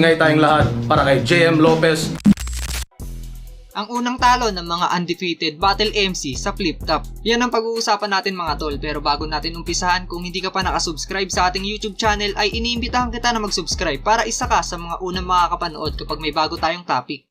Mag-ingay tayong lahat para kay JM Lopez. Ang unang talo ng mga undefeated Battle MC sa Flip Top. Yan ang pag-uusapan natin mga tol pero bago natin umpisahan kung hindi ka pa nakasubscribe sa ating YouTube channel ay iniimbitahan kita na mag-subscribe para isa ka sa mga unang makakapanood kapag may bago tayong topic.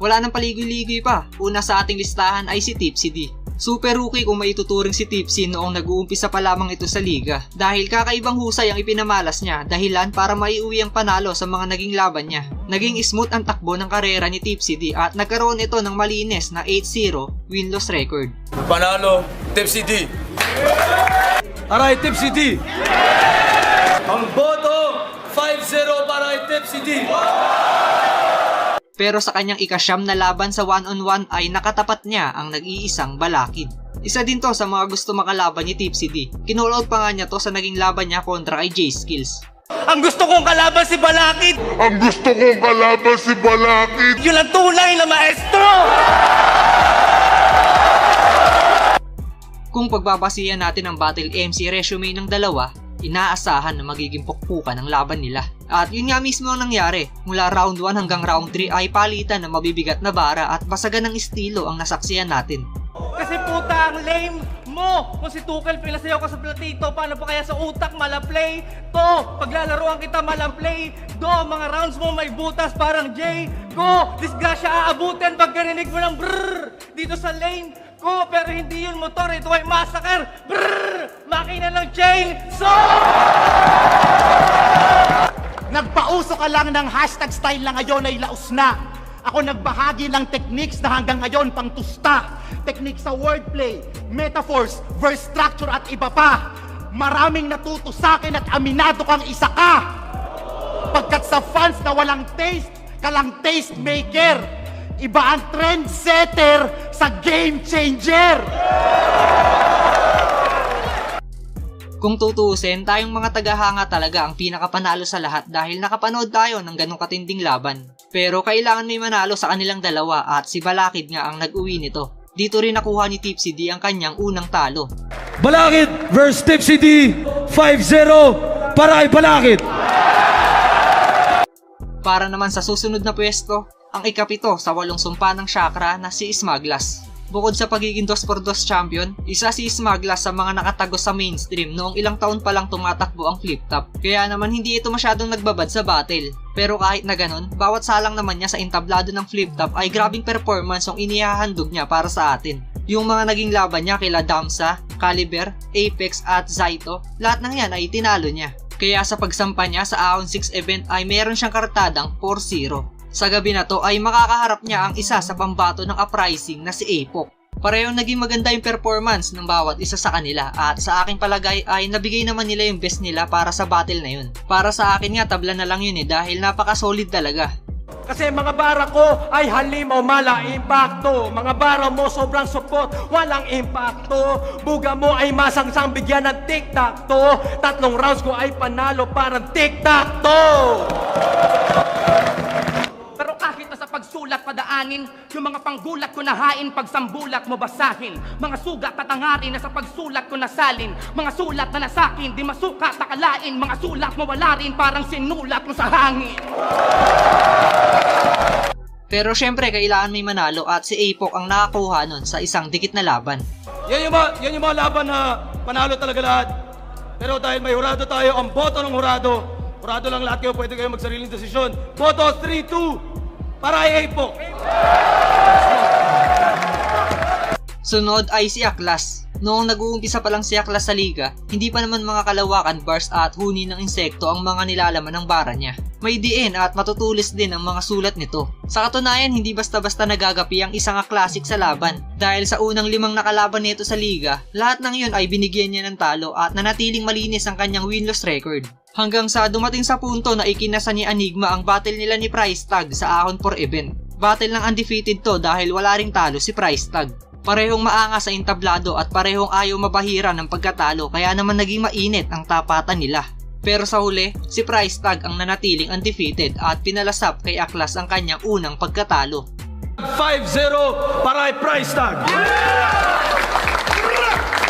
Wala nang paligoy-ligoy pa. Una sa ating listahan ay si Tipsy D. Super rookie kung maituturing si Tipsy noong nag-uumpisa pa lamang ito sa liga dahil kakaibang husay ang ipinamalas niya dahilan para maiuwi ang panalo sa mga naging laban niya. Naging smooth ang takbo ng karera ni Tipsy D at nagkaroon ito ng malinis na 8-0 win-loss record. Panalo, Tipsy D. Aray, Tipsy D! Ang boto, 5-0 para kay Tipsy D. Pero sa kanyang ikasyam na laban sa one-on-one ay nakatapat niya ang nag-iisang balakid. Isa din to sa mga gusto makalaban ni Tipsy D. Kinulout pa nga niya to sa naging laban niya kontra kay J Skills. Ang gusto kong kalaban si Balakid, Ang gusto kong kalaban si Balakid. yun ang tunay na maestro! Kung pagbabasihan natin ang Battle MC resume ng dalawa, inaasahan na magiging pukpukan ang laban nila. At yun nga mismo ang nangyari. Mula round 1 hanggang round 3 ay palitan ng mabibigat na bara at basagan ng estilo ang nasaksiyan natin. Kasi puta ang lame mo! Kung si Tuchel pinasayaw ka sa platito, paano pa kaya sa utak malaplay? To, paglalaroan kita malaplay. Do, mga rounds mo may butas parang J. Go, disgrasya aabutin pag narinig mo ng brrrr dito sa lane ko. Pero hindi yun motor, ito ay massacre. Brrrr, makina ng chain. So, Nagpauso ka lang ng hashtag style na ngayon ay laos na. Ako nagbahagi ng techniques na hanggang ngayon pang tusta. Techniques sa wordplay, metaphors, verse structure at iba pa. Maraming natuto sa akin at aminado kang isa ka. Pagkat sa fans na walang taste, kalang taste maker. Iba ang trendsetter sa game changer. Kung tutuusin, tayong mga tagahanga talaga ang pinakapanalo sa lahat dahil nakapanood tayo ng ganong katinding laban. Pero kailangan may manalo sa kanilang dalawa at si Balakid nga ang nag-uwi nito. Dito rin nakuha ni Tipsy D ang kanyang unang talo. Balakid versus Tipsy D! 5-0 para kay Balakid! Para naman sa susunod na pwesto, ang ikapito sa walong sumpa ng Chakra na si Smaglas. Bukod sa pagiging 2x2 champion, isa si Smaglas sa mga nakatagos sa mainstream noong ilang taon pa lang tumatakbo ang flip top. Kaya naman hindi ito masyadong nagbabad sa battle. Pero kahit na ganun, bawat salang naman niya sa entablado ng flip top ay grabing performance ang inihahandog niya para sa atin. Yung mga naging laban niya kila Damsa, Caliber, Apex at Zaito, lahat ng yan ay tinalo niya. Kaya sa pagsampa niya sa Ahon 6 event ay meron siyang kartadang 4-0. Sa gabi na to ay makakaharap niya ang isa sa pambato ng uprising na si Apok. Parehong naging maganda yung performance ng bawat isa sa kanila at sa aking palagay ay nabigay naman nila yung best nila para sa battle na yun. Para sa akin nga tabla na lang yun eh dahil napaka-solid talaga. Kasi mga bara ko ay halim o mala impacto. Mga bara mo sobrang support, walang impacto. Buga mo ay masangsang bigyan ng tic-tac-to. Tatlong rounds ko ay panalo parang tic-tac-to. Pagsulat padaanin, yung mga panggulat ko nahain, pagsambulat mo basahin. Mga sugat at angarin na sa pagsulat ko nasalin. Mga sulat na nasakin, di masukat akalain. Mga sulat mo wala rin, parang sinulat mo sa hangin. Pero syempre kailangan may manalo at si Apok ang nakakuha nun sa isang dikit na laban. Yan yung, mga, yan yung mga laban na panalo talaga lahat. Pero dahil may hurado tayo, ang boto ng hurado, hurado lang lahat kayo, pwede kayo magsariling desisyon. Boto 3-2 para kay Apo. Sunod ay si Aklas. Noong nag-uumpisa pa lang si Aklas sa liga, hindi pa naman mga kalawakan bars at huni ng insekto ang mga nilalaman ng bara niya. May diin at matutulis din ang mga sulat nito. Sa katunayan, hindi basta-basta nagagapi ang isang classic sa laban. Dahil sa unang limang nakalaban nito sa liga, lahat ng yun ay binigyan niya ng talo at nanatiling malinis ang kanyang win-loss record. Hanggang sa dumating sa punto na ikinasa ni Enigma ang battle nila ni Price Tag sa Ahon for Event. Battle ng undefeated to dahil wala ring talo si Price Tag. Parehong maanga sa entablado at parehong ayaw mabahira ng pagkatalo kaya naman naging mainit ang tapatan nila. Pero sa huli, si Price Tag ang nanatiling undefeated at pinalasap kay Aklas ang kanyang unang pagkatalo. 5-0 para kay Price Tag.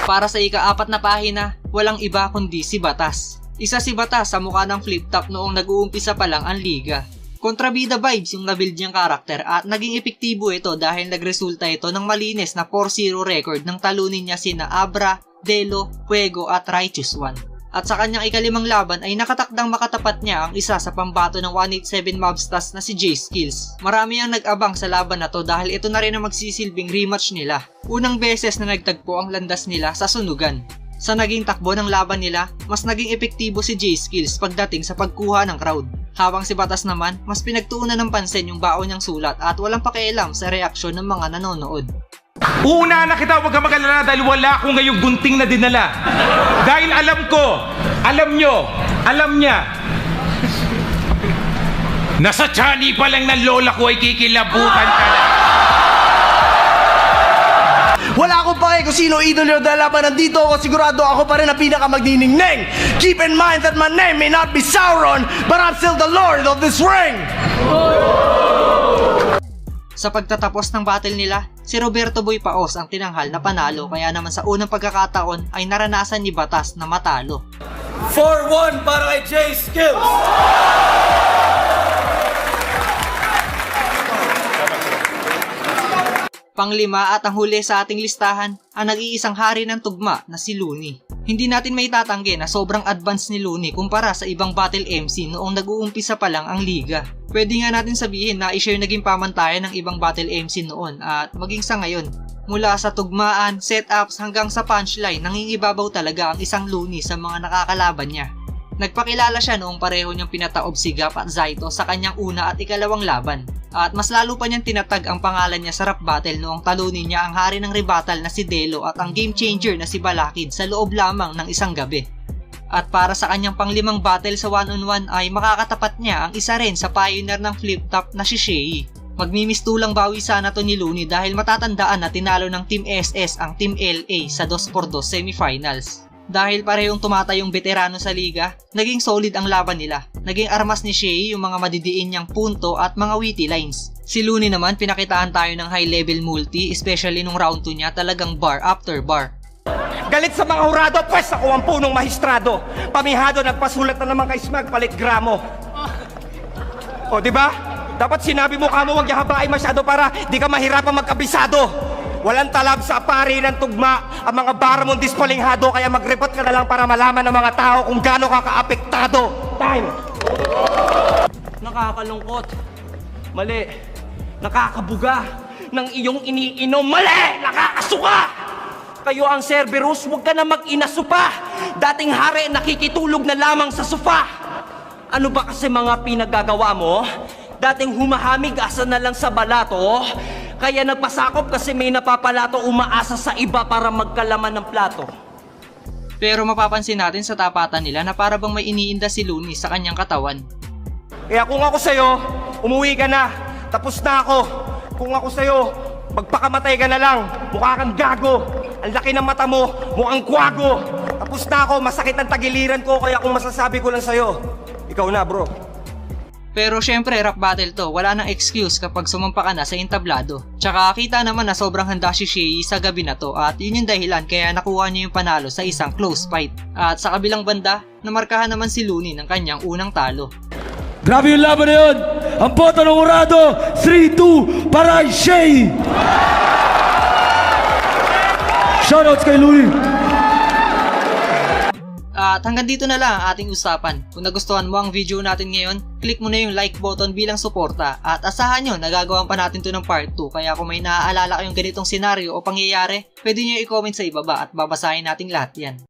Para sa ika-apat na pahina, Walang iba kundi si Batas. Isa si Batas sa mukha ng flip top noong nag-uumpisa pa lang ang liga. Kontrabida vibes yung nabuild niyang karakter at naging epektibo ito dahil nagresulta ito ng malinis na 4-0 record ng talunin niya sina Abra, Delo, Fuego at Righteous One. At sa kanyang ikalimang laban ay nakatakdang makatapat niya ang isa sa pambato ng 187 Mobstars na si Jay Skills. Marami ang nag-abang sa laban na to dahil ito na rin ang magsisilbing rematch nila. Unang beses na nagtagpo ang landas nila sa sunugan. Sa naging takbo ng laban nila, mas naging epektibo si Jay Skills pagdating sa pagkuha ng crowd. Habang si Batas naman, mas pinagtuunan ng pansin yung baon niyang sulat at walang pakialam sa reaksyon ng mga nanonood. Una na kita, huwag ka mag-alala dahil wala akong ngayong gunting na dinala. Dahil alam ko, alam nyo, alam niya, nasa chani pa lang ng lola ko ay kikilabutan ka na. Pake kung sino idol yung lalaban nandito ako sigurado ako pa rin ang pinakamagniningning. Keep in mind that my name may not be Sauron, but I'm still the Lord of this ring. Sa pagtatapos ng battle nila, si Roberto Boy Paos ang tinanghal na panalo kaya naman sa unang pagkakataon ay naranasan ni Batas na matalo. 4-1 para kay Jay Skills! Panglima at ang huli sa ating listahan, ang nag-iisang hari ng tugma na si Looney. Hindi natin may tatanggi na sobrang advanced ni Looney kumpara sa ibang battle MC noong nag-uumpisa pa lang ang liga. Pwede nga natin sabihin na i-share naging pamantayan ng ibang battle MC noon at maging sa ngayon. Mula sa tugmaan, setups hanggang sa punchline, nangingibabaw talaga ang isang Looney sa mga nakakalaban niya. Nagpakilala siya noong pareho niyang pinataob si Gap at Zaito sa kanyang una at ikalawang laban. At mas lalo pa niyang tinatag ang pangalan niya sa rap battle noong talunin niya ang hari ng rebattle na si Delo at ang game changer na si Balakid sa loob lamang ng isang gabi. At para sa kanyang panglimang battle sa one-on-one ay makakatapat niya ang isa rin sa pioneer ng flip top na si Shea. Magmimistulang bawi sana to ni Looney dahil matatandaan na tinalo ng Team SS ang Team LA sa 2x2 semifinals. Dahil parehong tumatayong veterano sa liga, naging solid ang laban nila. Naging armas ni Shea yung mga madidiin niyang punto at mga witty lines. Si Looney naman pinakitaan tayo ng high level multi, especially nung round 2 niya talagang bar after bar. Galit sa mga hurado, pwes ako ang punong mahistrado. Pamihado, nagpasulat na naman kay Smag, palit gramo. O, di ba? Dapat sinabi mo kamo huwag yahabain masyado para di ka mahirapan magkabisado. Walang talab sa pari ng tugma ang mga bara mong dispalinghado kaya mag-report ka na lang para malaman ng mga tao kung gaano ka kaapektado. Time! Nakakalungkot. Mali. Nakakabuga ng iyong iniinom. Mali! Nakakasuka! Kayo ang Cerberus, huwag ka na mag-inasupa. Dating hari, nakikitulog na lamang sa sofa. Ano ba kasi mga pinagagawa mo? Dating humahamig asa na lang sa balato. Kaya nagpasakop kasi may napapalato umaasa sa iba para magkalaman ng plato. Pero mapapansin natin sa tapatan nila na para bang may iniinda si Looney sa kanyang katawan. Kaya kung ako sa'yo, umuwi ka na. Tapos na ako. Kung ako sa'yo, magpakamatay ka na lang. Mukha kang gago. Ang laki ng mata mo, mukhang kwago. Tapos na ako, masakit ang tagiliran ko, kaya kung masasabi ko lang sa'yo, ikaw na bro. Pero syempre rap battle to, wala nang excuse kapag sumampa ka na sa entablado. Tsaka kita naman na sobrang handa si Shea sa gabi na to at yun yung dahilan kaya nakuha niya yung panalo sa isang close fight. At sa kabilang banda, namarkahan naman si Looney ng kanyang unang talo. Grabe yung laban na yun! Ang boto ng Urado, 3-2 para Shay! Shoutouts kay Louie! At hanggang dito na lang ang ating usapan. Kung nagustuhan mo ang video natin ngayon, click mo na yung like button bilang suporta at asahan nyo nagagawan pa natin to ng part 2 kaya kung may naaalala kayong ganitong senaryo o pangyayari, pwede nyo i-comment sa ibaba at babasahin natin lahat yan.